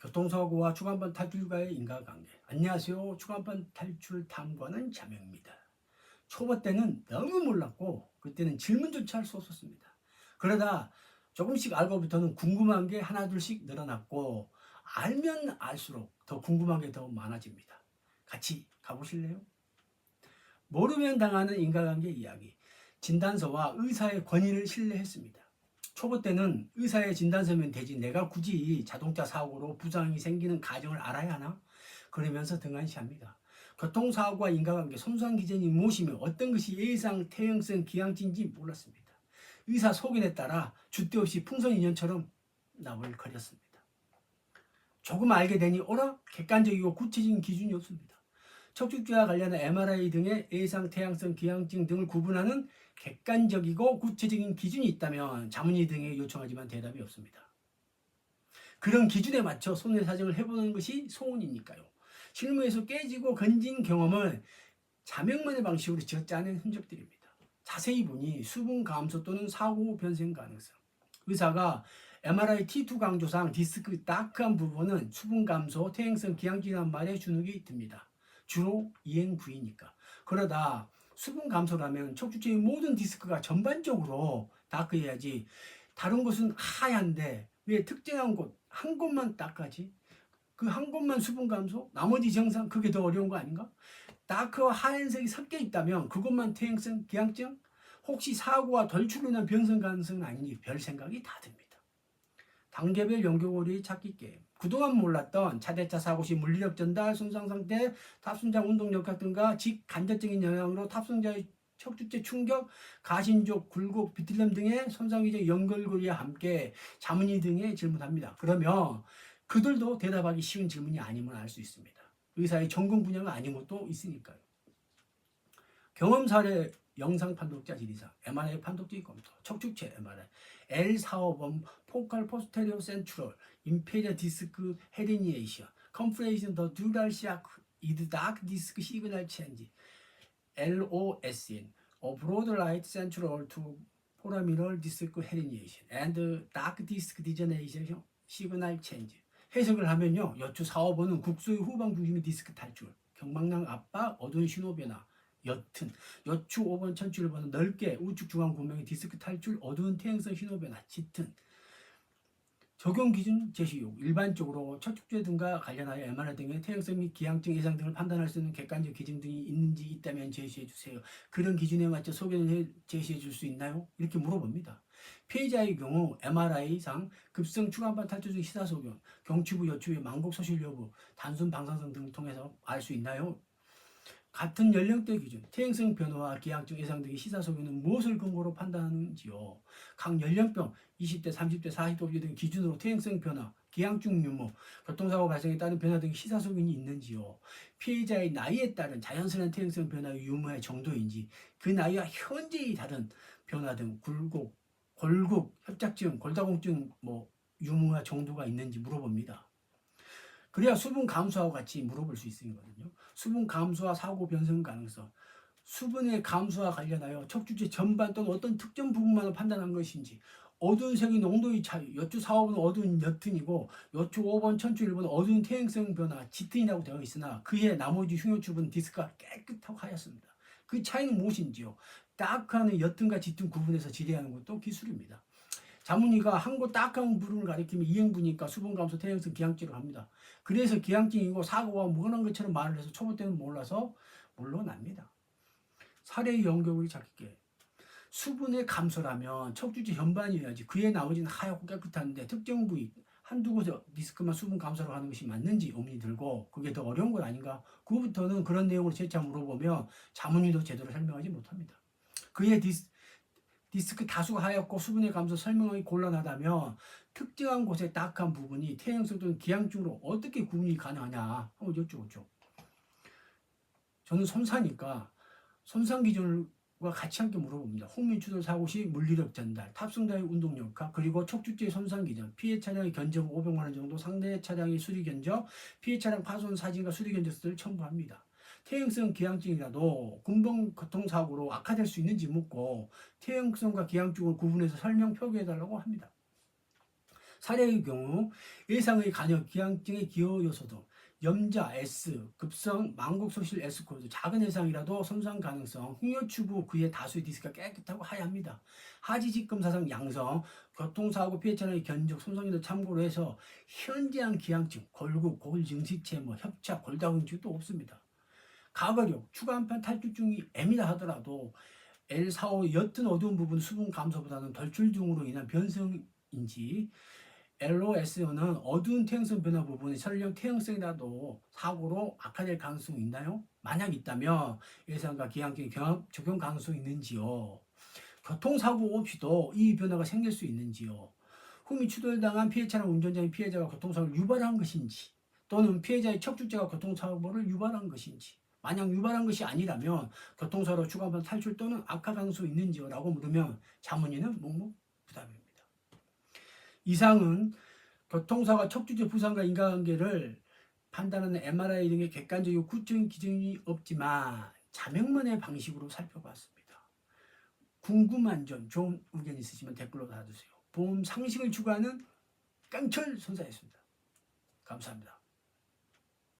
교통사고와 추간판 탈출과의 인과관계. 안녕하세요. 추간판 탈출 탐구하는 자명입니다. 초보 때는 너무 몰랐고 그때는 질문조차 할 수 없었습니다. 그러다 조금씩 알고부터는 궁금한 게 하나둘씩 늘어났고 알면 알수록 더 궁금한 게 더 많아집니다. 같이 가보실래요? 모르면 당하는 인과관계 이야기. 진단서와 의사의 권위를 신뢰했습니다. 초보 때는 의사의 진단서면 되지 내가 굳이 자동차 사고로 부상이 생기는 가정을 알아야 하나? 그러면서 등한시합니다. 교통사고와 인과관계 손상 기전이 무엇이며 어떤 것이 예상 태형성 기항진지 몰랐습니다. 의사 소견에 따라 줏대 없이 풍선인연처럼 나불거렸습니다. 조금 알게 되니 오라 객관적이고 구체적인 기준이 없습니다. 척추뼈와 관련한 MRI 등의 예상 태양성 기항증 등을 구분하는 객관적이고 구체적인 기준이 있다면 자문의 등에 요청하지만 대답이 없습니다. 그런 기준에 맞춰 손해 사정을 해보는 것이 소원이니까요. 실무에서 깨지고 건진 경험을 자명만의 방식으로 지어짜낸 흔적들입니다. 자세히 보니 수분 감소 또는 사고 변생 가능성. 의사가 MRI T2 강조상 디스크 다크한 부분은 수분 감소, 퇴행성 기항진한 말에 주눅이 듭니다. 주로 이행 부위니까. 그러다 수분 감소라면 척추체의 모든 디스크가 전반적으로 다크해야지 다른 곳은 하얀데 왜 특정한 곳 한 곳만 다크하지? 그 한 곳만 수분 감소? 나머지 정상 그게 더 어려운 거 아닌가? 다크와 하얀색이 섞여 있다면 그것만 퇴행성 기항증? 혹시 사고와 덜출로 인한 변성 가능성은 아니니 별 생각이 다 듭니다. 단계별 연결고리 찾기 게임. 그동안 몰랐던 차대차 사고 시 물리력 전달, 손상 상태, 탑승자 운동 역학 등과 직간접적인 영향으로 탑승자의 척추체 충격, 가신족, 굴곡, 비틀림 등의 손상 기적 연결고리와 함께 자문의 등에 질문합니다. 그러면 그들도 대답하기 쉬운 질문이 아님을 알 수 있습니다. 의사의 전공 분야가 아닌 것도 있으니까요. 경험 사례 영상 판독자 질의사, MRI 판독지 검토, 척추체 MRI, L4호범 포칼 포스테리오 센트럴, 임페리아 디스크 헤리니에이션, 컴프레이션 더 듀랄 시아크, 이드 다크 디스크 시그널 체인지, LOSN, broad light central to foraminal disc herniation and dark disc degeneration signal change. 해석을 하면요. 4, 5번은 국소의 후방 중심의 디스크 탈출, 경막낭 압박, 어두운 신호 변화, 옅은 여추 5번 천추 1번은 넓게 우측 중앙 구명의 디스크 탈출, 어두운 퇴행성 신호 변화, 짙은 적용 기준 제시 요구. 일반적으로 척추죄 등과 관련하여 MRI 등의 퇴행성 및 기항증 예상 등을 판단할 수 있는 객관적 기준 등이 있는지 있다면 제시해 주세요. 그런 기준에 맞춰 소견을 해 제시해 줄 수 있나요? 이렇게 물어봅니다. 피해자의 경우 MRI상 급성 추간판 탈출 중 시사 소견, 경추부 여추의 망곡 소실 여부, 단순 방사성 등을 통해서 알 수 있나요? 같은 연령대 기준, 퇴행성 변화와 기항증 예상 등의 시사 소견은 무엇을 근거로 판단하는지요? 각 연령병 20대, 30대, 40대 등 기준으로 퇴행성 변화, 기항증 유무, 교통사고 발생에 따른 변화 등 시사 소견이 있는지요? 피해자의 나이에 따른 자연스러운 퇴행성 변화의 유무의 정도인지, 그 나이와 현재의 다른 변화 등 굴곡, 골국, 협착증, 골다공증 뭐 유무와 정도가 있는지 물어봅니다. 그래야 수분 감소하고 같이 물어볼 수 있거든요. 수분 감소와 사고 변성 가능성, 수분의 감소와 관련하여 척추체 전반 또는 어떤 특정 부분만을 판단한 것인지, 어두운 색의 농도의 차이, 여추 4, 5번 어두운 옅은이고 여추 5번, 천추 1번 어두운 퇴행성 변화, 짙은이라고 되어 있으나 그의 나머지 흉요추분 디스크가 깨끗하고 하였습니다. 그 차이는 무엇인지요? 다크하는 옅은과 짙은 구분해서 지리하는 것도 기술입니다. 자문의가 한 곳 딱 한 부분을 가리키면 이행부니까 수분 감소 퇴행성 기항증을 합니다. 그래서 기항증이고 사고와 무관한 것처럼 말을 해서 초보 때는 몰라서 물러납니다. 사례의 연결고리 찾기 수분의 감소라면 척추체 전반이어야지 그의 나머지는 하얗고 깨끗한데 특정 부위 한두 곳에 디스크만 수분 감소로 하는 것이 맞는지 의문이 들고 그게 더 어려운 것 아닌가 그부터는 그런 내용으로 재차 물어보면 자문의도 제대로 설명하지 못합니다. 그의 디스, 디스크 다수가 하얗고 수분의 감소 설명이 곤란하다면 특정한 곳에 딱한 부분이 퇴행성 또는 기항증으로 어떻게 구분이 가능하냐 한번 여쭤보죠. 저는 손사니까 손상 기준과 같이 함께 물어봅니다. 홍민 추돌 사고 시 물리력 전달, 탑승자의 운동 역학, 그리고 척추체 손상 기준, 피해 차량의 견적 500만 원 정도, 상대 차량의 수리 견적, 피해 차량 파손 사진과 수리 견적서를 첨부합니다. 퇴행성 기항증이라도 군번 교통사고로 악화될 수 있는지 묻고 퇴행성과 기항증을 구분해서 설명 표기해달라고 합니다. 사례의 경우 예상의 간역 기항증의 기여 요소도 염자 S, 급성 망곡소실 S 코드 작은 해상이라도 손상 가능성, 흉여추부 그의 다수의 디스크가 깨끗하고 하얗니다. 하지직검사상 양성, 교통사고 피해자의 견적 손상에도 참고로 해서 현재한 기항증, 골국, 골증식체, 뭐 협착, 골다공증도 없습니다. 가거력, 추가 한판 탈출증이 M이라 하더라도 L45 옅은 어두운 부분 수분 감소보다는 덜출 등으로 인한 변성인지 LOS는 어두운 태양성 변화 부분이 설령 태양성이라도 사고로 악화될 가능성이 있나요? 만약 있다면 예상과 기한기 적용 가능성이 있는지요? 교통사고 없이도 이 변화가 생길 수 있는지요? 흠이 추돌당한 피해차량 운전자인 피해자가 교통사고를 유발한 것인지 또는 피해자의 척추자가 교통사고를 유발한 것인지 만약 유발한 것이 아니라면 교통사고로 추가한 탈출 또는 악화 가능성이 있는지요? 라고 물으면 자문위는 묵묵부답입니다. 이상은 교통사고 척추제 부상과 인과관계를 판단하는 MRI 등의 객관적이고 구체적인 기준이 없지만 자명만의 방식으로 살펴봤습니다. 궁금한 점, 좋은 의견 있으시면 댓글로 달아주세요. 보험 상식을 추구하는 깡철 선사였습니다. 감사합니다.